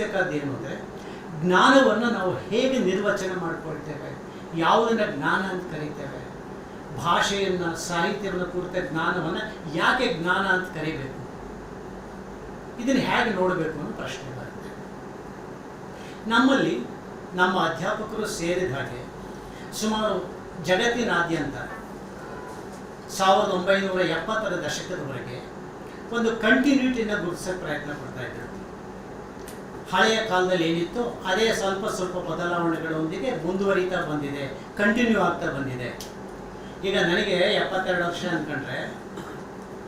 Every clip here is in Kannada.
ಗಮನಿಸಬೇಕಾದ ಏನು ಅಂದರೆ ಜ್ಞಾನವನ್ನು ನಾವು ಹೇಗೆ ನಿರ್ವಚನ ಮಾಡ್ಕೊಳ್ತೇವೆ? ಯಾವುದನ್ನು ಜ್ಞಾನ ಅಂತ ಕರಿತೇವೆ? ಭಾಷೆಯನ್ನು, ಸಾಹಿತ್ಯವನ್ನು ಕುರಿತ ಜ್ಞಾನವನ್ನು ಯಾಕೆ ಜ್ಞಾನ ಅಂತ ಕರಿಬೇಕು? ಇದನ್ನು ಹೇಗೆ ನೋಡಬೇಕು ಅನ್ನೋ ಪ್ರಶ್ನೆ ಬರುತ್ತೆ. ನಮ್ಮಲ್ಲಿ ನಮ್ಮ ಅಧ್ಯಾಪಕರು ಸೇರಿದ ಹಾಗೆ ಸುಮಾರು ಜಗತ್ತಿನಾದ್ಯಂತ ಸಾವಿರದ ಒಂಬೈನೂರ ಎಪ್ಪತ್ತರ ದಶಕದವರೆಗೆ ಒಂದು ಕಂಟಿನ್ಯೂಟಿನ ಗುರುತಿಸೋಕೆ ಪ್ರಯತ್ನ ಪಡ್ತಾ ಇದ್ರು. ಹಳೆಯ ಕಾಲದಲ್ಲಿ ಏನಿತ್ತು? ಅದೇ ಸ್ವಲ್ಪ ಸ್ವಲ್ಪ ಬದಲಾವಣೆಗಳೊಂದಿಗೆ ಮುಂದುವರಿತಾ ಬಂದಿದೆ ಕಂಟಿನ್ಯೂ ಆಗ್ತಾ ಬಂದಿದೆ. ಈಗ ನನಗೆ ಎಪ್ಪತ್ತೆರಡು ವರ್ಷ ಅಂದ್ಕೊಂಡ್ರೆ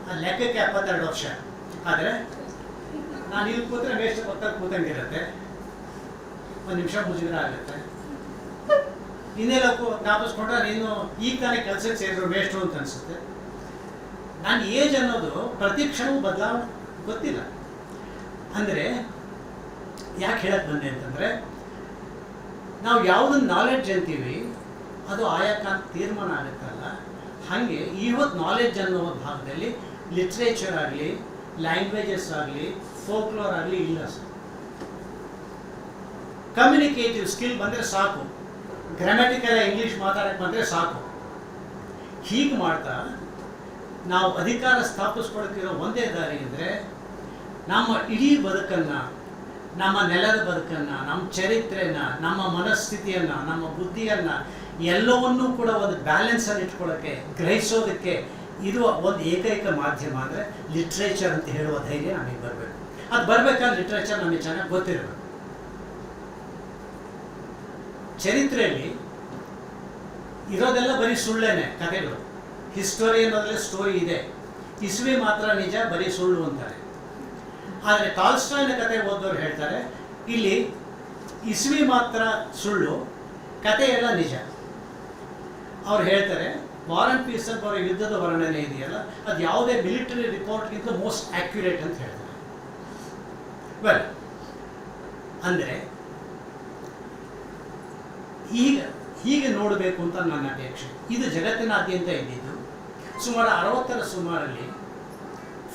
ಆ ಲೆಕ್ಕಕ್ಕೆ ಎಪ್ಪತ್ತೆರಡು ವರ್ಷ. ಆದರೆ ನಾನು ಇಲ್ಲಿ ಕೂತ್ರೆ ವೇಸ್ಟ್ ಪಕ್ಕದಲ್ಲಿ ಕೂತಂಗಿರುತ್ತೆ. ಒಂದು ನಿಮಿಷ ಮುಜುಗರ ಆಗುತ್ತೆ. ಇನ್ನೆಲ್ಲ ಜ್ಞಾಪಿಸ್ಕೊಂಡ್ರೆ ನೀನು ಈಗ ತಾನೇ ಕೆಲಸಕ್ಕೆ ಸೇರಿದ್ರು ವೇಸ್ಟು ಅಂತ ಅನಿಸುತ್ತೆ. ನಾನು ಏಜ್ ಅನ್ನೋದು ಪ್ರತಿ ಕ್ಷಣವೂ ಬದಲಾವಣೆ ಗೊತ್ತಿಲ್ಲ. ಅಂದರೆ ಯಾಕೆ ಹೇಳಕ್ಕೆ ಬಂದೆ ಅಂತಂದ್ರೆ, ನಾವು ಯಾವುದನ್ನು ನಾಲೆಡ್ಜ್ ಅಂತೀವಿ, ಅದು ಆಯಾ ತೀರ್ಮಾನ ಆಗುತ್ತಲ್ಲ ಹಾಗೆ ಇವತ್ತು ನಾಲೆಡ್ಜ್ ಅನ್ನೋ ಭಾಗದಲ್ಲಿ ಲಿಟ್ರೇಚರ್ ಆಗಲಿ ಲ್ಯಾಂಗ್ವೇಜಸ್ ಆಗಲಿ ಫೋಕ್ಲೋರ್ ಆಗಲಿ ಇಲ್ಲ ಸರ್. ಕಮ್ಯುನಿಕೇಟಿವ್ ಸ್ಕಿಲ್ ಬಂದರೆ ಸಾಕು. ಗ್ರಾಮ್ಯಾಟಿಕಲ್ ಇಂಗ್ಲೀಷ್ ಮಾತಾಡಕ್ಕೆ ಬಂದರೆ ಸಾಕು. ಹೀಗೆ ಮಾಡ್ತಾ ನಾವು ಅಧಿಕಾರ ಸ್ಥಾಪಿಸ್ಕೊಳಕ್ಕಿರೋ ಒಂದೇ ದಾರಿ ಅಂದರೆ, ನಮ್ಮ ಇಡೀ ಬದುಕನ್ನು ನಮ್ಮ ನೆಲದ ಬದುಕನ್ನು, ನಮ್ಮ ಚರಿತ್ರೆನ ನಮ್ಮ ಮನಸ್ಥಿತಿಯನ್ನು, ನಮ್ಮ ಬುದ್ಧಿಯನ್ನು ಎಲ್ಲವನ್ನೂ ಕೂಡ ಒಂದು ಬ್ಯಾಲೆನ್ಸಲ್ಲಿ ಇಟ್ಕೊಳ್ಳೋಕ್ಕೆ ಗ್ರಹಿಸೋದಕ್ಕೆ ಇದು ಒಂದು ಏಕೈಕ ಮಾಧ್ಯಮ ಅಂದರೆ ಲಿಟ್ರೇಚರ್ ಅಂತ ಹೇಳುವ ಧೈರ್ಯ ನಮಗೆ ಬರಬೇಕು. ಅದು ಬರಬೇಕಾದ್ರೆ ಲಿಟ್ರೇಚರ್ ನಮಗೆ ಚೆನ್ನಾಗಿ ಗೊತ್ತಿರಬೇಕು. ಚರಿತ್ರೆಯಲ್ಲಿ ಇರೋದೆಲ್ಲ ಬರೀ ಸುಳ್ಳೇನೆ ಕಥೆಗಳು ಹಿಸ್ಟೋರಿ ಅನ್ನೋದ್ರಲ್ಲಿ ಸ್ಟೋರಿ ಇದೆ. ಇಸ್ವಿ ಮಾತ್ರ ನಿಜ, ಬರೀ ಸುಳ್ಳು ಅಂತಾರೆ. ಆದರೆ ಕಾಲ್ಸ್ಟಾಯ್ನ ಕತೆ ಓದೋರು ಹೇಳ್ತಾರೆ, ಇಲ್ಲಿ ಇಸ್ವಿ ಮಾತ್ರ ಸುಳ್ಳು ಕತೆ ಎಲ್ಲ ನಿಜ. ಅವ್ರು ಹೇಳ್ತಾರೆ ವಾರ್ ಅಂಡ್ ಪೀಸ್ ಅಂತ ಅವರ ಯುದ್ಧದ ವರ್ಣನೆ ಇದೆಯಲ್ಲ, ಅದು ಯಾವುದೇ ಮಿಲಿಟರಿ ರಿಪೋರ್ಟ್ಗಿಂತ ಮೋಸ್ಟ್ ಆಕ್ಯುರೇಟ್ ಅಂತ ಹೇಳ್ತಾರೆ. ವೆಲ್ ಅಂದರೆ, ಈಗ, ಹೀಗೆ ನೋಡಬೇಕು ಅಂತ ನನ್ನ ಅಪೇಕ್ಷೆ. ಇದು ಜಗತ್ತಿನಾದ್ಯಂತ ಇದ್ದಿದ್ದು. ಸುಮಾರು ಅರವತ್ತರ ಸುಮಾರಲ್ಲಿ,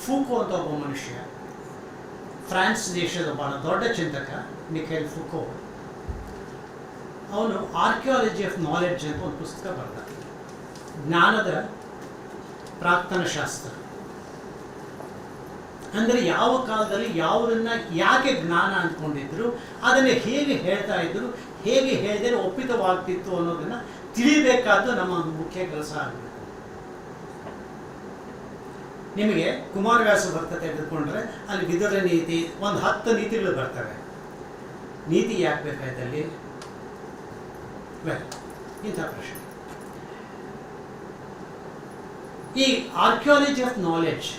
ಫೂಕು ಅಂತ ಒಬ್ಬ ಮನುಷ್ಯ ಫ್ರಾನ್ಸ್ ದೇಶದ ಬಹಳ ದೊಡ್ಡ ಚಿಂತಕ ಮಿಖೇಲ್ ಫುಕೋ. ಅವನು ಆರ್ಕಿಯಾಲಜಿ ಆಫ್ ನಾಲೆಡ್ಜ್ ಅಂತ ಒಂದು ಪುಸ್ತಕ ಬರೆದ. ಜ್ಞಾನದ ಪ್ರಾಕ್ತನ ಶಾಸ್ತ್ರ. ಅಂದರೆ ಯಾವ ಕಾಲದಲ್ಲಿ ಯಾವುದನ್ನ ಯಾಕೆ ಜ್ಞಾನ ಅಂದ್ಕೊಂಡಿದ್ರು, ಅದನ್ನು ಹೇಗೆ ಹೇಳ್ತಾ ಇದ್ರು, ಹೇಗೆ ಹೇಳಿದರೆ ಒಪ್ಪಿತವಾಗ್ತಿತ್ತು ಅನ್ನೋದನ್ನ ತಿಳಿಬೇಕಾದ್ದು ನಮ್ಮ ಒಂದು ಮುಖ್ಯ ಕೆಲಸ ಆಗಬೇಕು ನಿಮಗೆ ಕುಮಾರವ್ಯಾಸ ಭಕ್ತ ತೆಗೆದುಕೊಂಡ್ರೆ ಅಲ್ಲಿ ವಿದುರ ನೀತಿ ಒಂದು ಹತ್ತು ನೀತಿಗಳು ಬರ್ತವೆ. ನೀತಿ ಯಾಕೆ ಬೇಕಾಯ್ತಲ್ಲಿ ಇಂಥ ಪ್ರಶ್ನೆ. ಈ archaeology of knowledge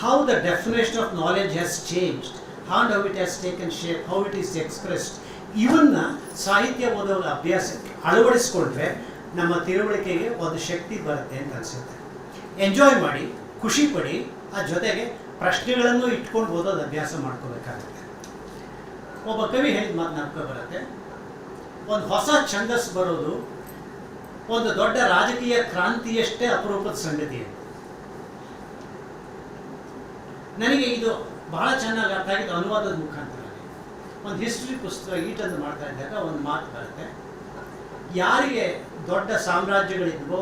how the definition of knowledge has changed and how it has taken shape how it is expressed ಇವನ್ನ ಸಾಹಿತ್ಯ ಓದುವ ಅಭ್ಯಾಸಕ್ಕೆ ಅಳವಡಿಸ್ಕೊಂಡ್ರೆ ನಮ್ಮ ತಿಳುವಳಿಕೆಗೆ ಒಂದು ಶಕ್ತಿ ಬರುತ್ತೆ ಅಂತ ಅನಿಸುತ್ತೆ. ಎಂಜಾಯ್ ಮಾಡಿ. ಖುಷಿ ಪಡಿ ಆ ಜೊತೆಗೆ ಪ್ರಶ್ನೆಗಳನ್ನು ಇಟ್ಕೊಂಡು ಓದೋದು ಅಭ್ಯಾಸ ಮಾಡ್ಕೋಬೇಕಾಗುತ್ತೆ. ಒಬ್ಬ ಕವಿ ಹೇಳಿದ ಮಾತು ನಡ್ಕೊ ಬರುತ್ತೆ. ಒಂದು ಹೊಸ ಛಂದಸ್ ಬರೋದು ಒಂದು ದೊಡ್ಡ ರಾಜಕೀಯ ಕ್ರಾಂತಿಯಷ್ಟೇ ಅಪರೂಪದ ಸಂಗತಿ. ನನಗೆ ಇದು ಬಹಳ ಚೆನ್ನಾಗಿ ಅರ್ಥ ಆಗಿದ್ದು ಅನುವಾದದ ಮುಖಾಂತರ. ಒಂದು ಹಿಸ್ಟ್ರಿ ಪುಸ್ತಕ ಈಟನ್ನು ಮಾಡ್ತಾ ಇದ್ದಾಗ ಒಂದು ಮಾತು ಬರುತ್ತೆ. ಯಾರಿಗೆ ದೊಡ್ಡ ಸಾಮ್ರಾಜ್ಯಗಳಿದ್ವೋ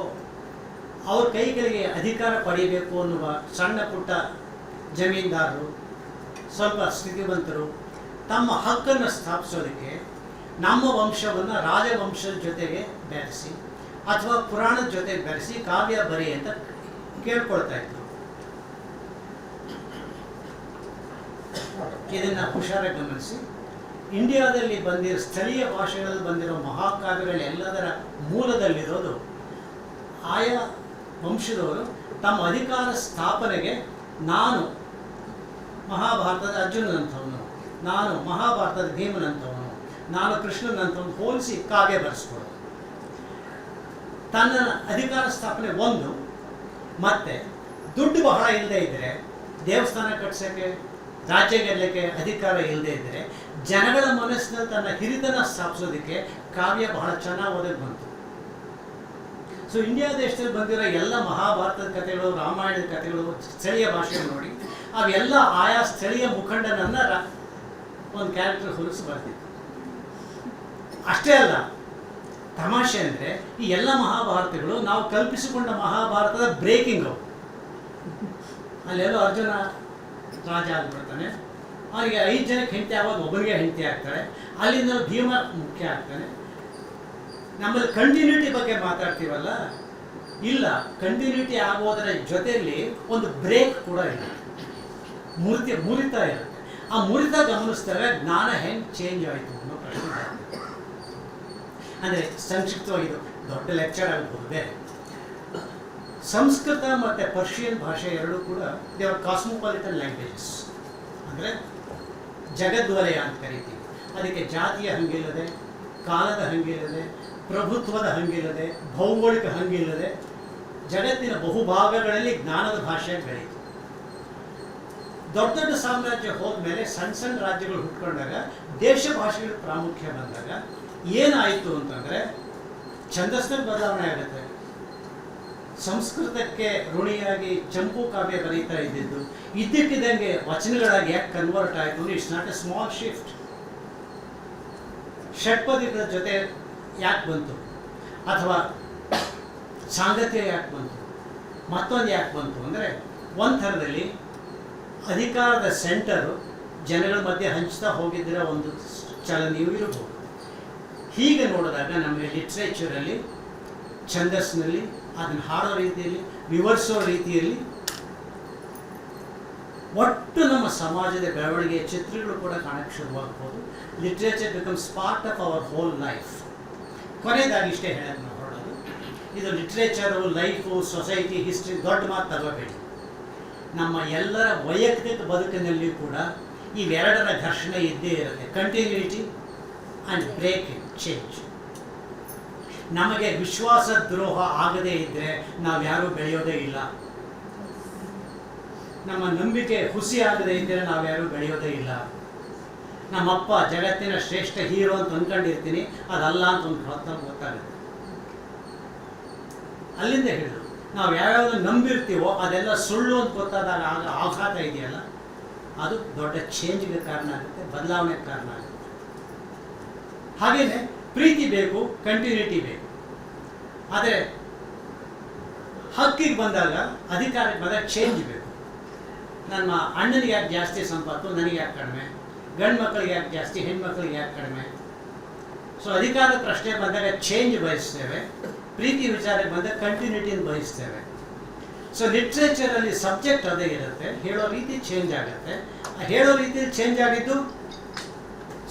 ಅವ್ರ ಕೈಗಳಿಗೆ ಅಧಿಕಾರ ಪಡೆಯಬೇಕು ಅನ್ನುವ ಸಣ್ಣ ಪುಟ್ಟ ಜಮೀನ್ದಾರರು, ಸ್ವಲ್ಪ ಸ್ಥಿತಿವಂತರು, ತಮ್ಮ ಹಕ್ಕನ್ನು ಸ್ಥಾಪಿಸೋದಕ್ಕೆ ನಮ್ಮ ವಂಶವನ್ನು ರಾಜವಂಶದ ಜೊತೆಗೆ ಬೆರೆಸಿ ಅಥವಾ ಪುರಾಣದ ಜೊತೆ ಬೆರೆಸಿ ಕಾವ್ಯ ಬರಿ ಅಂತ ಕೇಳ್ಕೊಳ್ತಾ ಇದ್ರು. ಇದನ್ನು ಹುಷಾರಾಗಿ ಗಮನಿಸಿ. ಇಂಡಿಯಾದಲ್ಲಿ ಬಂದಿರೋ ಸ್ಥಳೀಯ ಭಾಷೆಗಳಲ್ಲಿ ಬಂದಿರೋ ಮಹಾಕಾವ್ಯಗಳೆಲ್ಲದರ ಮೂಲದಲ್ಲಿರೋದು ಆಯಾ ವಂಶದವರು ತಮ್ಮ ಅಧಿಕಾರ ಸ್ಥಾಪನೆಗೆ ನಾನು ಮಹಾಭಾರತದ ಅರ್ಜುನನಂಥವನು, ನಾನು ಮಹಾಭಾರತದ ಭೀಮನಂಥವನು, ನಾನು ಕೃಷ್ಣನಂಥವನು ಹೋಲಿಸಿ ಕಾವ್ಯ ಬರೆಸ್ಕೊಡೋದು ತನ್ನ ಅಧಿಕಾರ ಸ್ಥಾಪನೆ ಒಂದು, ಮತ್ತೆ ದುಡ್ಡು ಬಹಳ ಇಲ್ಲದೆ ಇದ್ದರೆ ದೇವಸ್ಥಾನ ಕಟ್ಸೋಕ್ಕೆ, ರಾಜ್ಯ ಗೆಲ್ಲಕ್ಕೆ ಅಧಿಕಾರ ಇಲ್ಲದೆ ಇದ್ದರೆ ಜನಗಳ ಮನಸ್ಸಿನಲ್ಲಿ ತನ್ನ ಹಿರಿತನ ಸ್ಥಾಪಿಸೋದಕ್ಕೆ ಕಾವ್ಯ ಬಹಳ ಚೆನ್ನಾಗಿ ಓದಕ್ಕೆ ಬಂತು. ಸೊ ಇಂಡಿಯಾ ದೇಶದಲ್ಲಿ ಬಂದಿರೋ ಎಲ್ಲ ಮಹಾಭಾರತದ ಕಥೆಗಳು, ರಾಮಾಯಣದ ಕಥೆಗಳು ಸ್ಥಳೀಯ ಭಾಷೆ ನೋಡಿ, ಅವೆಲ್ಲ ಆಯಾ ಸ್ಥಳೀಯ ಮುಖಂಡನನ್ನ ಒಂದು ಕ್ಯಾರೆಕ್ಟರ್ ಹೊಲಿಸಿ ಬರ್ತಿತ್ತು ಅಷ್ಟೇ ಅಲ್ಲ, ತಮಾಷೆ ಅಂದರೆ ಈ ಎಲ್ಲ ಮಹಾಭಾರತಗಳು ನಾವು ಕಲ್ಪಿಸಿಕೊಂಡ ಮಹಾಭಾರತದ ಬ್ರೇಕಿಂಗ್ ಅವು ಅಲ್ಲೆಲ್ಲೋ ಅರ್ಜುನ ರಾಜ ಆಗ್ಬಿಡ್ತಾನೆ. ಅವನಿಗೆ ಐದು ಜನಕ್ಕೆ ಹೆಂಡತಿ ಆಗೋದು ಒಬ್ಬನಿಗೆ ಹೆಂಡತಿ ಆಗ್ತಾಳೆ ಅಲ್ಲಿಂದ ಭೀಮ ಮುಖ್ಯ ಆಗ್ತಾನೆ. ನಮ್ಮಲ್ಲಿ ಕಂಟಿನ್ಯೂಟಿ ಬಗ್ಗೆ ಮಾತಾಡ್ತೀವಲ್ಲ? ಇಲ್ಲ ಕಂಟಿನ್ಯೂಟಿ ಆಗೋದರ ಜೊತೆಯಲ್ಲಿ ಒಂದು ಬ್ರೇಕ್ ಕೂಡ ಇದೆ. ಮುರಿತ ಮುರಿತ ಇರುತ್ತೆ. ಆ ಮುರಿತ ಗಮನಿಸ್ತಾರೆ ಜ್ಞಾನ ಹೆಂಗೆ ಚೇಂಜ್ ಆಯಿತು ಅನ್ನೋ ಪ್ರಶ್ನೆ. ಅಂದರೆ ಸಂಕ್ಷಿಪ್ತವಾಗಿ ಇದು ದೊಡ್ಡ ಲೆಕ್ಚರ್ ಆಗಬಹುದೇ? ಸಂಸ್ಕೃತ ಮತ್ತು ಪರ್ಷಿಯನ್ ಭಾಷೆ ಎರಡೂ ಕೂಡ ದೇವರ್ ಕಾಸ್ಮೋಪಾಲಿಟನ್ ಲ್ಯಾಂಗ್ವೇಜಸ್ ಅಂದರೆ ಜಗದ್ವಲಯ ಅಂತ ಕರಿತೀವಿ. ಅದಕ್ಕೆ ಜಾತಿಯ ಹಂಗಿಲ್ಲದೆ, ಕಾಲದ ಹಂಗಿಲ್ಲದೆ ಪ್ರಭುತ್ವದ ಹಂಗಿಲ್ಲದೆ, ಭೌಗೋಳಿಕ ಹಂಗಿಲ್ಲದೆ, ಜಗತ್ತಿನ ಬಹುಭಾಗಗಳಲ್ಲಿ ಜ್ಞಾನದ ಭಾಷೆ ಬೆಳೀತು. ದೊಡ್ಡ ದೊಡ್ಡ ಸಾಮ್ರಾಜ್ಯ ಹೋದ್ಮೇಲೆ ಸಣ್ಣ ಸಣ್ಣ ರಾಜ್ಯಗಳು ಹುಟ್ಕೊಂಡಾಗ, ದೇಶ ಭಾಷೆಗಳ ಪ್ರಾಮುಖ್ಯ ಬಂದಾಗ, ಏನಾಯಿತು ಅಂತಂದರೆ ಛಂದಸ್ಸಿನ ಬದಲಾವಣೆ ಆಗುತ್ತೆ. ಸಂಸ್ಕೃತಕ್ಕೆ ಋಣಿಯಾಗಿ ಚಂಪು ಕಾವ್ಯ ಬರೀತಾ ಇದ್ದಿದ್ದು, ಇದ್ದಕ್ಕಿದ್ದಂಗೆ ವಚನಗಳಾಗಿ ಯಾಕೆ ಕನ್ವರ್ಟ್ ಆಯಿತು it's not a small shift ಷಟ್ಪದಿಗಳ ಜೊತೆ ಯಾಕೆ ಬಂತು? ಅಥವಾ ಸಾಂಗತ್ಯ ಯಾಕೆ ಬಂತು? ಮತ್ತೊಂದು ಯಾಕೆ ಬಂತು ಅಂದರೆ ಒಂದು ಥರದಲ್ಲಿ ಅಧಿಕಾರದ ಸೆಂಟರು ಜನಗಳ ಮಧ್ಯೆ ಹಂಚ್ತಾ ಹೋಗಿದ್ದರೆ ಒಂದು ಚಲನೆಯೂ ಇರಬಹುದು ಹೀಗೆ ನೋಡಿದಾಗ ನಮಗೆ ಲಿಟ್ರೇಚರಲ್ಲಿ ಛಂದಸ್ನಲ್ಲಿ ಅದನ್ನು ಹಾಡೋ ರೀತಿಯಲ್ಲಿ, ವಿವರಿಸೋ ರೀತಿಯಲ್ಲಿ ಒಟ್ಟು ನಮ್ಮ ಸಮಾಜದ ಬೆಳವಣಿಗೆಯ ಚಿತ್ರಗಳು ಕೂಡ ಕಾಣಕ್ಕೆ ಶುರುವಾಗ್ಬೋದು. Literature becomes part of our whole life ಕೊನೆಯದಾಗಿ ಇಷ್ಟೇ ಹೇಳೋದು ನಾವು ಹೊರಡೋದು ಇದು ಲಿಟ್ರೇಚರು, ಲೈಫು, ಸೊಸೈಟಿ, ಹಿಸ್ಟ್ರಿ ದೊಡ್ಡ ಮಾತು ತಗೋಬೇಡಿ. ನಮ್ಮ ಎಲ್ಲರ ವೈಯಕ್ತಿಕ ಬದುಕಿನಲ್ಲಿ ಕೂಡ ಇವೆರಡರ ಘರ್ಷಣೆ ಇದ್ದೇ ಇರುತ್ತೆ. ಕಂಟಿನ್ಯೂಟಿ ಆ್ಯಂಡ್ ಬ್ರೇಕ್ ಚೇಂಜ್ ನಮಗೆ ವಿಶ್ವಾಸ ದ್ರೋಹ ಆಗದೇ ಇದ್ದರೆ ನಾವ್ಯಾರೂ ಬೆಳೆಯೋದೇ ಇಲ್ಲ. ನಮ್ಮ ನಂಬಿಕೆ ಹುಸಿ ಆಗದೇ ಇದ್ದರೆ ನಾವ್ಯಾರೂ ಬೆಳೆಯೋದೇ ಇಲ್ಲ. ನಮ್ಮಪ್ಪ ಜಗತ್ತಿನ ಶ್ರೇಷ್ಠ ಹೀರೋ ಅಂತ ಅಂದ್ಕೊಂಡಿರ್ತೀನಿ ಅದಲ್ಲ ಅಂತ ಒಂದು ಹೊತ್ತ ಗೊತ್ತಾಗುತ್ತೆ. ಅಲ್ಲಿಂದ ಹೇಳಿದ್ರು, ನಾವು ಯಾವ್ಯಾವ್ದು ನಂಬಿರ್ತೀವೋ ಅದೆಲ್ಲ ಸುಳ್ಳು ಅಂತ ಗೊತ್ತಾದಾಗ ಆಗ ಆಘಾತ ಇದೆಯಲ್ಲ? ಅದು ದೊಡ್ಡ ಚೇಂಜ್ಗೆ ಕಾರಣ ಆಗುತ್ತೆ, ಬದಲಾವಣೆಗೆ ಕಾರಣ ಆಗುತ್ತೆ. ಹಾಗೆಯೇ ಪ್ರೀತಿ ಬೇಕು ಕಂಟಿನ್ಯೂಟಿ ಬೇಕು. ಆದರೆ ಹಕ್ಕಿಗೆ ಬಂದಾಗ ಅಧಿಕಾರಕ್ಕೆ ಬಂದಾಗ ಚೇಂಜ್ ಬೇಕು. ನನ್ನ ಅಣ್ಣನಿಗೆ ಯಾಕೆ ಜಾಸ್ತಿ ಸಂಪತ್ತು, ನನಗೆ ಯಾಕೆ ಕಡಿಮೆ? ಗಂಡು ಮಕ್ಕಳಿಗೆ ಯಾಕೆ ಜಾಸ್ತಿ, ಹೆಣ್ಮಕ್ಳಿಗೆ ಯಾಕೆ ಕಡಿಮೆ? ಸೊ ಅಧಿಕಾರದ ಪ್ರಶ್ನೆ ಬಂದಾಗ ಚೇಂಜ್ ಬಯಸ್ತೇವೆ. ಪ್ರೀತಿ ವಿಚಾರಕ್ಕೆ ಬಂದಾಗ ಕಂಟಿನ್ಯೂಟಿಯನ್ನು ಬಯಸ್ತೇವೆ. ಸೊ ಲಿಟ್ರೇಚರಲ್ಲಿ ಸಬ್ಜೆಕ್ಟ್ ಅದೇ ಇರುತ್ತೆ. ಹೇಳೋ ರೀತಿ ಚೇಂಜ್ ಆಗುತ್ತೆ. ಆ ಹೇಳೋ ರೀತಿಯಲ್ಲಿ ಚೇಂಜ್ ಆಗಿದ್ದು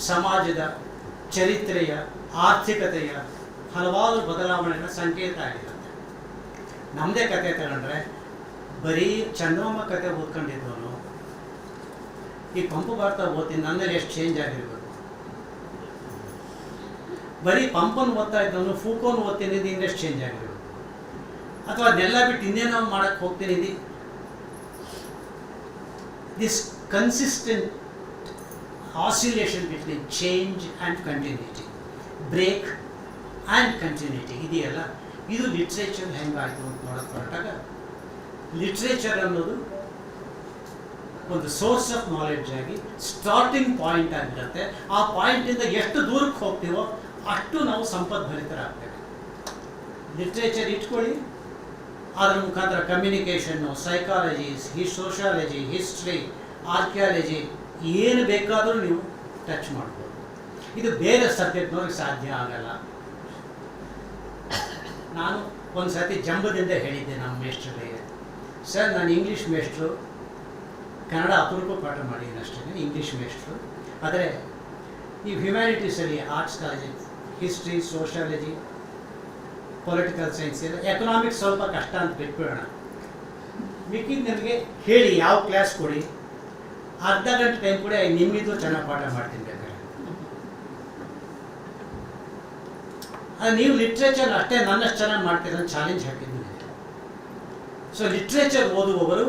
ಸಮಾಜದ ಚರಿತ್ರೆಯ, ಆರ್ಥಿಕತೆಯ ಹಲವಾರು ಬದಲಾವಣೆಗಳ ಸಂಕೇತ ಆಗಿರುತ್ತೆ. ನಮ್ಮದೇ ಕತೆ ತಗೊಂಡ್ರೆ ಬರೀ ಚಂದ್ರಮ್ಮ ಕತೆ ಓದ್ಕೊಂಡಿದ್ದವನು ಈ ಪಂಪು ಬರ್ತಾ ಓದ್ತೀನಿ, ನನ್ನಲ್ಲಿ ಎಷ್ಟು ಚೇಂಜ್ ಆಗಿರ್ಬೋದು ಬರೀ ಪಂಪನ್ನು ಓದ್ತಾ ಇದ್ದವನು, ಫೂಕೋನ್ ಓದ್ತೀನಿ ಇನ್ನೆಷ್ಟು ಚೇಂಜ್ ಆಗಿರ್ಬೋದು ಅಥವಾ ಅದನ್ನೆಲ್ಲ ಬಿಟ್ಟು ಇನ್ನೇನೋ ಮಾಡಕ್ಕೆ ಹೋಗ್ತೀನಿ this consistent oscillation between change and continuity break and continuity ಇದೆಯಲ್ಲ? ಇದು ಲಿಟ್ರೇಚರ್ ಹೆಂಗಾಯಿತು ಅಂತ ನೋಡೋಕ್ಕೆ ಹೊರಟಾಗ ಲಿಟ್ರೇಚರ್ ಅನ್ನೋದು ಒಂದು ಸೋರ್ಸ್ ಆಫ್ ನಾಲೆಡ್ಜ್ ಆಗಿ ಸ್ಟಾರ್ಟಿಂಗ್ ಪಾಯಿಂಟ್ ಆಗಿರುತ್ತೆ. ಆ ಪಾಯಿಂಟಿಂದ ಎಷ್ಟು ದೂರಕ್ಕೆ ಹೋಗ್ತೀವೋ ಅಷ್ಟು ನಾವು ಸಂಪದ್ಭರಿತರಾಗ್ತೇವೆ. ಲಿಟ್ರೇಚರ್ ಇಟ್ಕೊಳ್ಳಿ. ಅದರ ಮುಖಾಂತರ ಕಮ್ಯುನಿಕೇಷನ್ನು ಸೈಕಾಲಜಿ ಹಿ ಸೋಷಾಲಜಿ ಹಿಸ್ಟ್ರಿ ಆರ್ಕಿಯಾಲಜಿ ಏನು ಬೇಕಾದರೂ ನೀವು ಟಚ್ ಮಾಡ್ಬೋದು. ಇದು ಬೇರೆ ಸಬ್ಜೆಕ್ಟ್ನವ್ರಿಗೆ ಸಾಧ್ಯ ಆಗಲ್ಲ. ನಾನು ಒಂದು ಸರ್ತಿ ಜಂಬದಿಂದ ಹೇಳಿದ್ದೆ ನಮ್ಮ ಮೇಷ್ಟ್ರಿಗೆ. ಸರ್, ನಾನು ಇಂಗ್ಲೀಷ್ ಮೇಷ್ಟ್ರು. ಕನ್ನಡ ಅಪರೂಪ ಪಾಠ ಮಾಡಿದ್ದೀನಿ ಅಷ್ಟೇ ಇಂಗ್ಲೀಷ್ ಮೇಷ್ಟ್ರು. ಆದರೆ ಈ ಹ್ಯುಮ್ಯಾನಿಟೀಸಲ್ಲಿ arts college history sociology political science ಎಲ್ಲ ಎಕನಾಮಿಕ್ಸ್ ಸ್ವಲ್ಪ ಕಷ್ಟ ಅಂತ ಬಿಟ್ಬಿಡೋಣ. ಮಿಕ್ಕಿದ ನನಗೆ ಹೇಳಿ, ಯಾವ ಕ್ಲಾಸ್ ಕೊಡಿ? ಅರ್ಧ ಗಂಟೆ ಟೈಮ್ ಕೂಡ ನಿಮ್ಮಿದ್ದು ಚೆನ್ನಾಗಿ ಪಾಠ ಮಾಡ್ತೀನಿ ಬೇಕಾದ್ರೆ. ಅದು ನೀವು ಲಿಟ್ರೇಚರ್ ಅಷ್ಟೇ, ನನ್ನಷ್ಟು ಚೆನ್ನಾಗಿ ಮಾಡ್ತೀರ ಚಾಲೆಂಜ್ ಹಾಕಿದ್ದೀನಿ. ಸೊ ಲಿಟ್ರೇಚರ್ ಓದುವವರು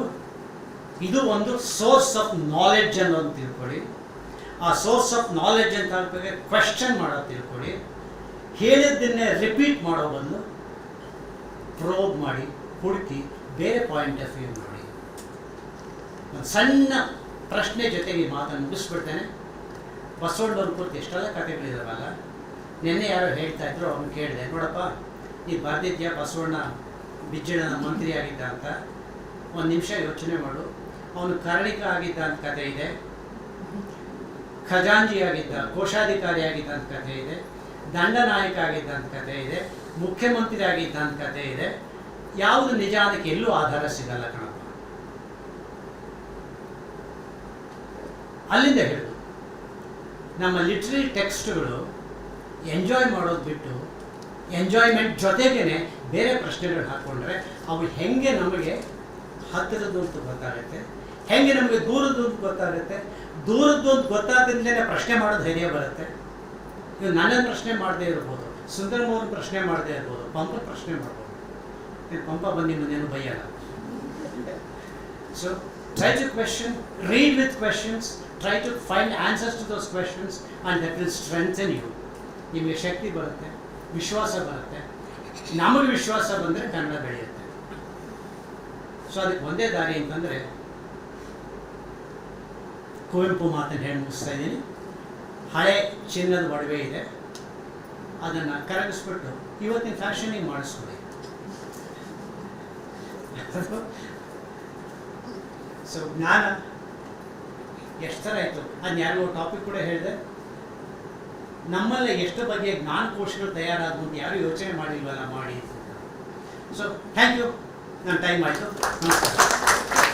ಇದು ಒಂದು ಸೋರ್ಸ್ ಆಫ್ ನಾಲೆಡ್ಜ್ ಅನ್ನೋದು ತಿಳ್ಕೊಳ್ಳಿ. ಆ ಸೋರ್ಸ್ ಆಫ್ ನಾಲೆಡ್ಜ್ ಅಂತ ಬಗ್ಗೆ ಕ್ವೆಶ್ಚನ್ ಮಾಡೋದು ತಿಳ್ಕೊಳ್ಳಿ. ಹೇಳಿದ್ದನ್ನೇ ರಿಪೀಟ್ ಮಾಡೋ ಬದಲು ಪ್ರೋಬ್ ಮಾಡಿ, ಹುಡುಕಿ, ಬೇರೆ ಪಾಯಿಂಟ್ ಆಫ್ ವ್ಯೂ ನೋಡಿ. ಒಂದು ಸಣ್ಣ ಪ್ರಶ್ನೆ ಜೊತೆಗೆ ಈ ಮಾತನ್ನು ಮುಗಿಸ್ಬಿಡ್ತೇನೆ. ಬಸವಣ್ಣವ್ರ ಕುರಿತು ಎಷ್ಟೆಲ್ಲ ಕಥೆಗಳಿದಾವಲ್ಲ ನಿನ್ನೆ ಯಾರೋ ಹೇಳ್ತಾ ಇದ್ರು ಅವ್ನು ಕೇಳಿದೆ. ನೋಡಪ್ಪ, ಈ ಬರ್ದಿದ್ಯಾ ಬಸವಣ್ಣ ಬಿಜ್ಜಳನ ಮಂತ್ರಿ ಆಗಿದ್ದ ಅಂತ. ಒಂದು ನಿಮಿಷ ಯೋಚನೆ ಮಾಡು. ಅವನು ಕರಣಿಕ ಆಗಿದ್ದ ಅಂತ ಕಥೆ ಇದೆ. ಖಜಾಂಜಿ ಆಗಿದ್ದ, ಕೋಶಾಧಿಕಾರಿ ಆಗಿದ್ದ ಅಂತ ಕಥೆ ಇದೆ. ದಂಡನಾಯಕ ಆಗಿದ್ದ ಅಂತ ಕಥೆ ಇದೆ. ಮುಖ್ಯಮಂತ್ರಿ ಆಗಿದ್ದ ಅಂತ ಕಥೆ ಇದೆ. ಯಾವುದು ನಿಜ ಅದಕ್ಕೆ ಎಲ್ಲೂ ಆಧಾರ ಸಿಗಲ್ಲ ಕಣಪ್ಪ. ಅಲ್ಲಿಂದ ಹೇಳುದು ನಮ್ಮ ಲಿಟ್ರರಿ ಟೆಕ್ಸ್ಟ್ಗಳು ಎಂಜಾಯ್ ಮಾಡೋದು ಬಿಟ್ಟು ಎಂಜಾಯ್ಮೆಂಟ್ ಜೊತೆಗೇನೆ ಬೇರೆ ಪ್ರಶ್ನೆಗಳು ಹಾಕ್ಕೊಂಡ್ರೆ ಅವು ಹೆಂಗೆ ನಮಗೆ ಹತ್ತಿರದಂತೂ ಗೊತ್ತಾಗುತ್ತೆ. ಹೆಂಗೆ ನಮಗೆ ದೂರದ್ದು ಗೊತ್ತಾಗುತ್ತೆ? ದೂರದ್ದು ಅಂತ ಗೊತ್ತಾದ್ರಿಂದಲೇ ಪ್ರಶ್ನೆ ಮಾಡೋ ಧೈರ್ಯ ಬರುತ್ತೆ. ನೀವು ನನ್ನನ್ನು ಪ್ರಶ್ನೆ ಮಾಡದೇ ಇರ್ಬೋದು ಸುಂದರಮೋಹನ್ ಪ್ರಶ್ನೆ ಮಾಡದೇ ಇರ್ಬೋದು ಪಂಪ ಪ್ರಶ್ನೆ ಮಾಡ್ಬೋದು. ನೀವು ಪಂಪ ಬಂದು ನಿಮ್ಮನ್ನೇನು ಬೈಯಲ್ಲ. So to question read with questions try to find answers to those questions and that strength in you ನಿಮಗೆ ಶಕ್ತಿ ಬರುತ್ತೆ, ವಿಶ್ವಾಸ ಬರುತ್ತೆ. ನಮಗೆ ವಿಶ್ವಾಸ ಬಂದರೆ ಕನ್ನಡ ಬೆಳೆಯುತ್ತೆ. ಸೊ ಅದಕ್ಕೆ ಒಂದೇ ದಾರಿ ಅಂತಂದರೆ ಕುವೆಂಪು ಮಾತನ್ನು ಹೇಳಿ ಮುಗಿಸ್ತಾ ಇದ್ದೀನಿ. ಹಳೆ ಚಿನ್ನದ ಒಡವೆ ಇದೆ. ಅದನ್ನು ಕರಗಿಸ್ಬಿಟ್ಟು ಇವತ್ತಿನ ಫ್ಯಾಷನಿಗೆ ಮಾಡಿಸ್ಕೊಳ್ಳಿ ಸೊ ಜ್ಞಾನ. ಎಷ್ಟು ಥರ ಆಯಿತು? ಅದನ್ನ ಯಾರಿಗೋ ಟಾಪಿಕ್ ಕೂಡ ಹೇಳಿದೆ. ನಮ್ಮಲ್ಲಿ ಎಷ್ಟು ಬಗೆಯ ಜ್ಞಾನಕೋಶಗಳು ತಯಾರಾದವು ಅಂತ ಯಾರು ಯೋಚನೆ ಮಾಡಿಲ್ವಲ್ಲ, ಮಾಡಿ ಸೊ ಥ್ಯಾಂಕ್ ಯು ನನ್ನ ಟೈಮ್ ಆಯಿತು. ನಮಸ್ಕಾರ.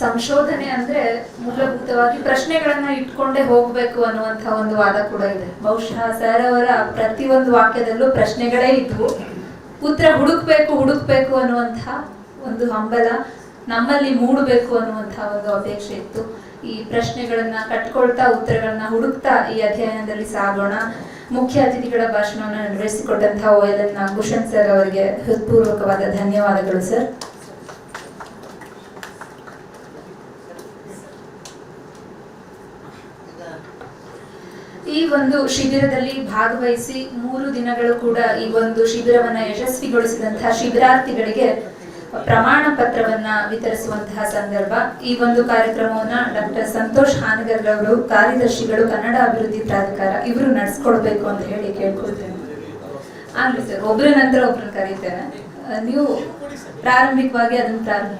ಸಂಶೋಧನೆ ಅಂದ್ರೆ ಮೂಲಭೂತವಾಗಿ ಪ್ರಶ್ನೆಗಳನ್ನ ಇಟ್ಕೊಂಡೇ ಹೋಗ್ಬೇಕು ಅನ್ನುವಂತ ಒಂದು ವಾದ ಕೂಡ ಇದೆ. ಬಹುಶಃ ಸರ್ ಅವರ ಪ್ರತಿಯೊಂದು ವಾಕ್ಯದಲ್ಲೂ ಪ್ರಶ್ನೆಗಳೇ ಇದ್ವು. ಉತ್ತರ ಹುಡುಕ್ಬೇಕು ಹುಡುಕ್ಬೇಕು ಅನ್ನುವಂತ ಒಂದು ಹಂಬಲ ನಮ್ಮಲ್ಲಿ ಮೂಡಬೇಕು ಅನ್ನುವಂತ ಒಂದು ಅಪೇಕ್ಷೆ ಇತ್ತು. ಈ ಪ್ರಶ್ನೆಗಳನ್ನ ಕಟ್ಕೊಳ್ತಾ, ಉತ್ತರಗಳನ್ನ ಹುಡುಕ್ತಾ ಈ ಅಧ್ಯಯನದಲ್ಲಿ ಸಾಗೋಣ. ಮುಖ್ಯ ಅತಿಥಿಗಳ ಭಾಷಣವನ್ನು ನಡೆಸಿಕೊಟ್ಟಂತಹ ಎಲ್ ಎನ್ ಸರ್ ಅವರಿಗೆ ಹೃತ್ಪೂರ್ವಕವಾದ ಧನ್ಯವಾದಗಳು ಸರ್. ಈ ಒಂದು ಶಿಬಿರದಲ್ಲಿ ಭಾಗವಹಿಸಿ ಮೂರು ದಿನಗಳು ಕೂಡ ಈ ಒಂದು ಶಿಬಿರವನ್ನ ಯಶಸ್ವಿಗೊಳಿಸಿದಂತಹ ಶಿಬಿರಾರ್ಥಿಗಳಿಗೆ ಪ್ರಮಾಣ ಪತ್ರವನ್ನ ವಿತರಿಸುವಂತಹ ಸಂದರ್ಭ. ಈ ಒಂದು ಕಾರ್ಯಕ್ರಮವನ್ನ ಡಾಕ್ಟರ್ ಸಂತೋಷ್ ಹಾನಗರ್ ಅವರು ಕಾರ್ಯದರ್ಶಿಗಳು, ಕನ್ನಡ ಅಭಿವೃದ್ಧಿ ಪ್ರಾಧಿಕಾರ ಇವರು ನಡೆಸ್ಕೊಳ್ಬೇಕು ಅಂತ ಹೇಳಿ ಕೇಳ್ಕೊಳ್ತೇನೆ. ಆಗ್ಲಿ ಸರ್ ಒಬ್ಬರ ನಂತರ ಒಬ್ರನ್ನ ಕರೀತೇನೆ. ನೀವು ಪ್ರಾರಂಭಿಕವಾಗಿ ಅದನ್ನು ಪ್ರಾರಂಭ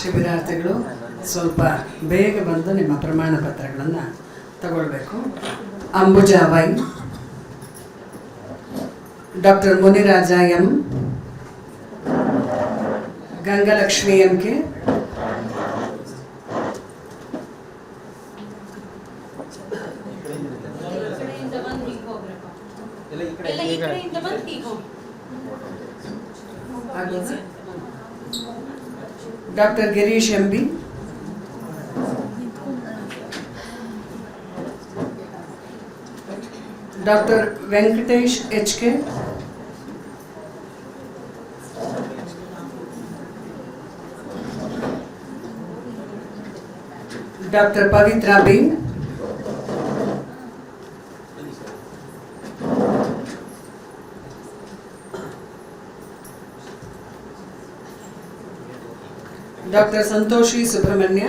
ಶಿಬಿರಾರ್ಥಿಗಳು ಸ್ವಲ್ಪ ಬೇಗ ಬಂದು ನಿಮ್ಮ ಪ್ರಮಾಣ ಪತ್ರಗಳನ್ನು ತಗೊಳ್ಬೇಕು. Ambuja Y doctor Muniraja M, Gangalakshmi M K ಕಡೆಯಿಂದ ಬಂದು ಹೀಗೆ ಹೋಗ್ಬೇಕು ಎಲ್ಲ ಈ ಕಡೆಯಿಂದ ಬಂದು ಹೀಗೆ ಹೋಗಿ ಆಗ್ಬೋದಾ? Doctor Girish M B doctor Venkatesh H K doctor Pavitra doctor Santoshi Subrahmanya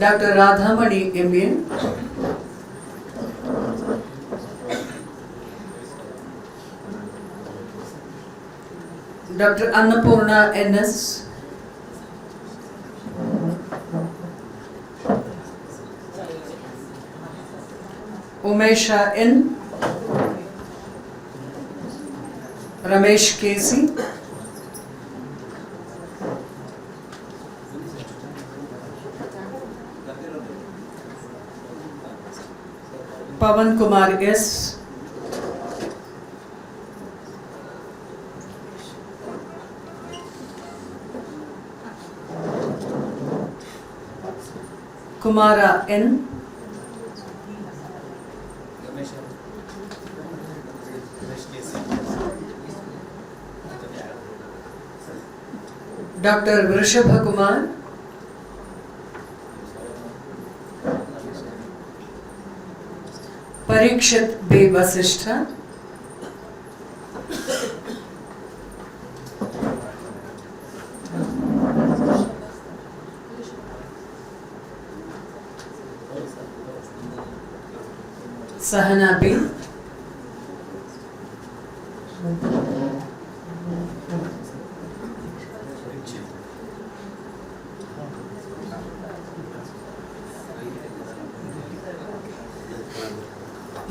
doctor Radhamani M A doctor Annapurna N S Umesha N Ramesh KC Pavan Kumar S. Kumara N. Doctor Vrishabh Kumar. Parikshit B Vashishtha. Sahana B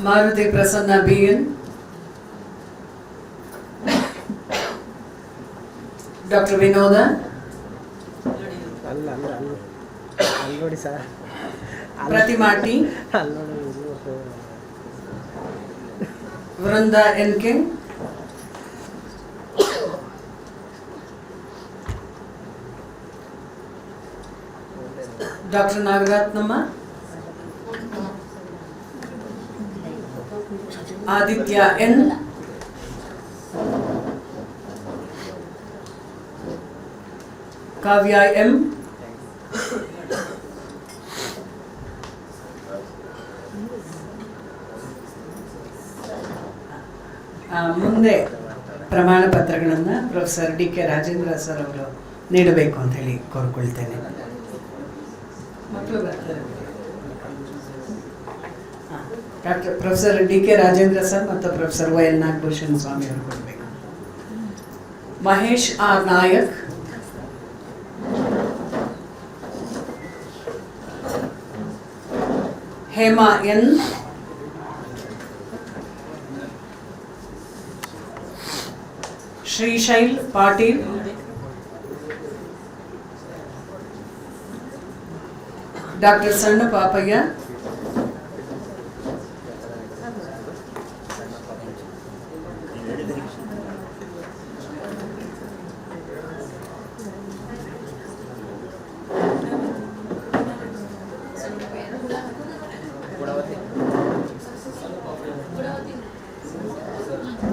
Maruti Prasanna B N doctor Vinoda. Pratima T Vrinda N K. Doctor Nagaratnamma. Aditya N? Kavya M? ಮುಂದೆ ಪ್ರಮಾಣ ಪತ್ರಗಳನ್ನು professor D K Rajendra sir ಅವರು ನೀಡಬೇಕು ಅಂತ ಹೇಳಿ ಕೋರ್ಕೊಳ್ತೇನೆ. ಮಕ್ಕಳು ಬರ್ತಾರೆ. Doctor professor D K Rajendra sir ಮತ್ತು professor Y N Nagabhushan Swami ಅವರು ಕೊಡಬೇಕು. Mahesh R Nayak. Hema N. Shrishail Patil. Doctor Sanna Papayya.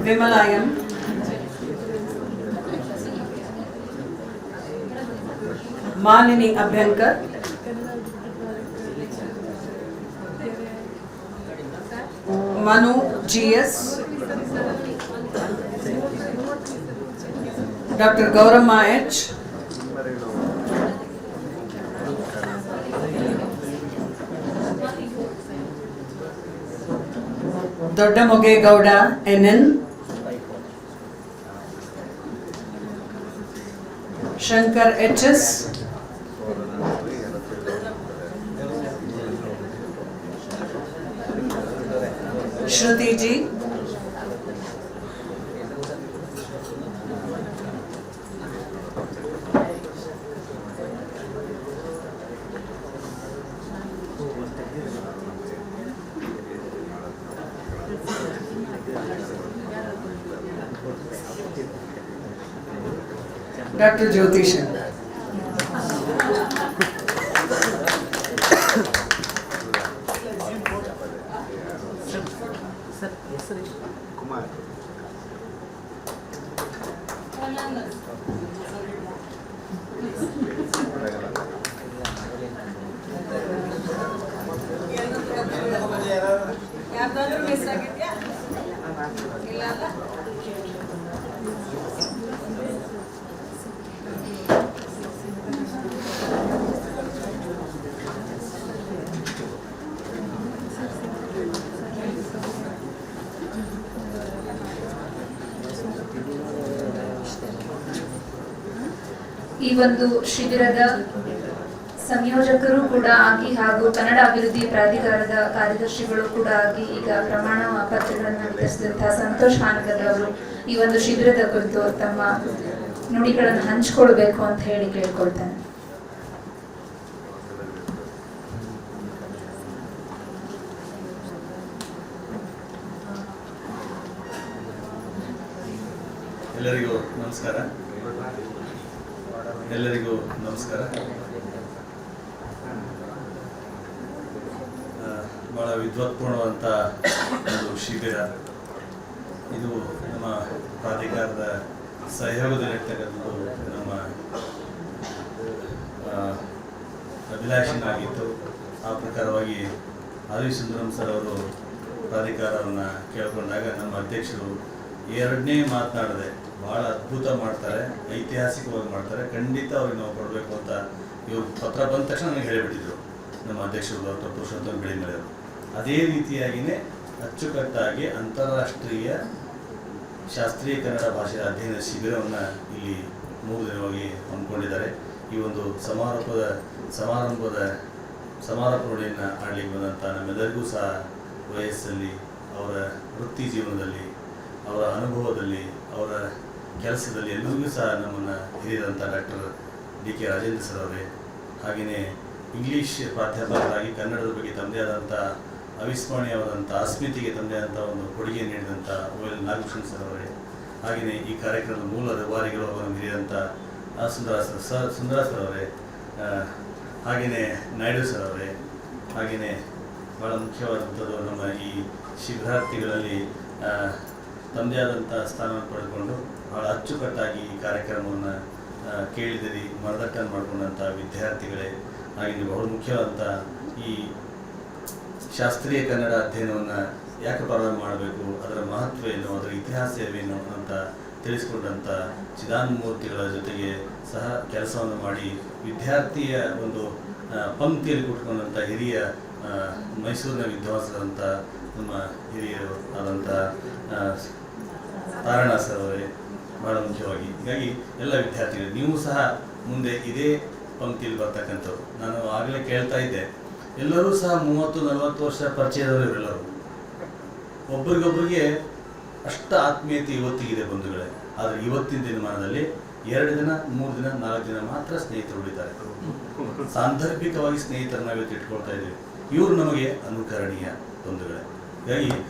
Vimala M Malini Abhyankar Manu G S doctor Gowramma H Dodda Mogegowda N N Shankar H S Shruti G Shruti G doctor Jyotish ಈ ಒಂದು ಶಿಬಿರದ ಸಂಯೋಜಕರು ಕೂಡ ಆಗಿ ಹಾಗೂ ಕನ್ನಡ ಅಭಿವೃದ್ಧಿ ಪ್ರಾಧಿಕಾರದ ಕಾರ್ಯದರ್ಶಿಗಳು ಕೂಡ ಆಗಿ ಈಗ ಪ್ರಮಾಣ ಪತ್ರಗಳನ್ನು ವಿತರಿಸಿದಂತಹ ಸಂತೋಷ್ ಹಾನಗಲ್ ಅವರು ಈ ಒಂದು ಶಿಬಿರದ ಕುರಿತು ತಮ್ಮ ನುಡಿಗಳನ್ನು ಹಂಚಿಕೊಳ್ಬೇಕು ಅಂತ ಹೇಳಿ ಕೇಳ್ಕೊಳ್ತಾನೆ. ಎಲ್ಲರಿಗೂ ನಮಸ್ಕಾರ. ಎಲ್ಲರಿಗೂ ನಮಸ್ಕಾರ. ಭಾಳ ಬಹಳ ವಿದ್ವತ್ಪೂರ್ಣವಂಥ ಒಂದು ಶಿಬಿರ. ಇದು ನಮ್ಮ ಪ್ರಾಧಿಕಾರದ ಸಹಯೋಗದಲ್ಲಿರ್ತಕ್ಕಂಥದ್ದು ನಮ್ಮ ಅಭಿಲಾಷನಾಗಿತ್ತು ಆ ಪ್ರಕಾರವಾಗಿ ಆದಿ ಸುಂದರಂ ಸರ್ ಅವರು ಪ್ರಾಧಿಕಾರವನ್ನು ಕೇಳಿಕೊಂಡಾಗ ನಮ್ಮ ಅಧ್ಯಕ್ಷರು ಎರಡನೇ ಮಾತನಾಡದೆ ಭಾಳ ಅದ್ಭುತ ಮಾಡ್ತಾರೆ, ಐತಿಹಾಸಿಕವಾಗಿ ಮಾಡ್ತಾರೆ. ಖಂಡಿತ ಅವ್ರಿಗೆ ನಾವು ಕೊಡಬೇಕು ಅಂತ ಇವರು ಪತ್ರ ಬಂದ ತಕ್ಷಣ ನನಗೆ ಹೇಳಿಬಿಟ್ಟಿದ್ರು. ನಮ್ಮ ಅಧ್ಯಕ್ಷರು ಡಾಕ್ಟರ್ ಪುರುಷೋತ್ತಮ ಬೆಳಿಮಲೆಯವರು ಅದೇ ರೀತಿಯಾಗಿಯೇ ಅಚ್ಚುಕಟ್ಟಾಗಿ ಅಂತಾರಾಷ್ಟ್ರೀಯ ಶಾಸ್ತ್ರೀಯ ಕನ್ನಡ ಭಾಷೆಯ ಅಧ್ಯಯನ ಶಿಬಿರವನ್ನು ಇಲ್ಲಿ ಮೂರು ದಿನವಾಗಿ ಹಮ್ಮಿಕೊಂಡಿದ್ದಾರೆ. ಈ ಒಂದು ಸಮಾರೋಪದ, ಸಮಾರಂಭದ, ಸಮಾರೋಪ ನುಡಿಯನ್ನು ಆಡಲಿಕ್ಕೆ ಬಂದಂಥ ನಮ್ಮೆಲ್ಲರಿಗೂ ಸಹ ವಯಸ್ಸಲ್ಲಿ, ಅವರ ವೃತ್ತಿ ಜೀವನದಲ್ಲಿ ಅವರ ಅನುಭವದಲ್ಲಿ, ಅವರ ಕೆಲಸದಲ್ಲಿ ಎಲ್ಲರಿಗೂ ಸಹ ನಮ್ಮನ್ನು ಹಿರಿದಂಥ doctor D K Rajendra sir ಅವರೇ, ಹಾಗೆಯೇ ಇಂಗ್ಲೀಷ್ ಪ್ರಾಧ್ಯಾಪಕರಾಗಿ ಕನ್ನಡದ ಬಗ್ಗೆ ತಮ್ಮದೇ ಆದಂಥ ಅವಿಸ್ಮರಣೀಯವಾದಂಥ ಅಸ್ಮಿತಿಗೆ ತಮ್ಮದೇ ಆದಂಥ ಒಂದು ಕೊಡುಗೆ ನೀಡಿದಂಥ ಓ ಎಲ್ ಸರ್ ಅವರೇ, ಹಾಗೆಯೇ ಈ ಕಾರ್ಯಕ್ರಮದ ಮೂಲ ರೂವಾರಿಗಳು ಅವರನ್ನು ಹಿರಿದಂಥ ಸುಂದರ ಸರ್ ಸುಂದರ ಸರ್ ಅವರೇ ಹಾಗೆಯೇ ನಾಯ್ಡು ಸರ್ ಅವರೇ, ಹಾಗೆಯೇ ಭಾಳ ಮುಖ್ಯವಾದಂಥದ್ದು ನಮ್ಮ ಈ ಶಿಬಿರಾರ್ಥಿಗಳಲ್ಲಿ ತಮ್ಮದೇ ಆದಂಥ ಸ್ಥಾನವನ್ನು ಪಡೆದುಕೊಂಡು ಭಾಳ ಅಚ್ಚುಕಟ್ಟಾಗಿ ಈ ಕಾರ್ಯಕ್ರಮವನ್ನು ಕೇಳಿದಿರಿ ಮನದಟ್ಟನ್ನು ಮಾಡಿಕೊಂಡಂಥ ವಿದ್ಯಾರ್ಥಿಗಳೇ ಹಾಗೆಯೇ ಬಹಳ ಮುಖ್ಯವಾದಂಥ ಈ ಶಾಸ್ತ್ರೀಯ ಕನ್ನಡ ಅಧ್ಯಯನವನ್ನು ಯಾಕೆ ಪ್ರಾರಂಭ ಮಾಡಬೇಕು, ಅದರ ಮಹತ್ವ ಏನು, ಅದರ ಇತಿಹಾಸ ಏನು ಅಂತ ತಿಳಿಸ್ಕೊಂಡಂಥ ಚಿದಾನಮೂರ್ತಿಗಳ ಜೊತೆಗೆ ಸಹ ಕೆಲಸವನ್ನು ಮಾಡಿ ವಿದ್ಯಾರ್ಥಿಯ ಒಂದು ಪಂಕ್ತಿಯಲ್ಲಿ ಕೂತ್ಕೊಂಡಂಥ ಹಿರಿಯ ಮೈಸೂರಿನ ವಿದ್ವಾಂಸರಂಥ ನಮ್ಮ ಹಿರಿಯರು ಆದಂಥ ತಾರಣ ಸರ್ ಅವರೇ, ಬಹಳ ಮುಖ್ಯವಾಗಿ. ಹೀಗಾಗಿ ಎಲ್ಲ ವಿದ್ಯಾರ್ಥಿಗಳು, ನೀವು ಸಹ ಮುಂದೆ ಇದೇ ಪಂಕ್ತಿಯಲ್ಲಿ ಬರ್ತಕ್ಕಂಥವ್ರು. ನಾನು ಆಗಲೇ ಕೇಳ್ತಾ ಇದ್ದೆ. ಎಲ್ಲರೂ ಸಹ ಮೂವತ್ತು, ನಲವತ್ತು ವರ್ಷ ಪರಿಚಯದವರು ಇವರೆಲ್ಲರೂ ಒಬ್ರಿಗೊಬ್ರಿಗೆ ಅಷ್ಟ ಆತ್ಮೀಯತೆ ಇವತ್ತಿಗಿದೆ ಬಂಧುಗಳೇ. ಆದರೆ ಇವತ್ತಿನ ದಿನಮಾನದಲ್ಲಿ ಎರಡು ದಿನ, ಮೂರು ದಿನ, ನಾಲ್ಕು ದಿನ ಮಾತ್ರ ಸ್ನೇಹಿತರು ಉಳಿತಾರೆ. ಸಾಂದರ್ಭಿಕವಾಗಿ ಸ್ನೇಹಿತರನ್ನ ಇವತ್ತು ಇಟ್ಕೊಳ್ತಾ ಇದ್ದೀವಿ. ಇವರು ನಮಗೆ ಅನುಕರಣೀಯ ಬಂಧುಗಳೇ. ಹೀಗಾಗಿ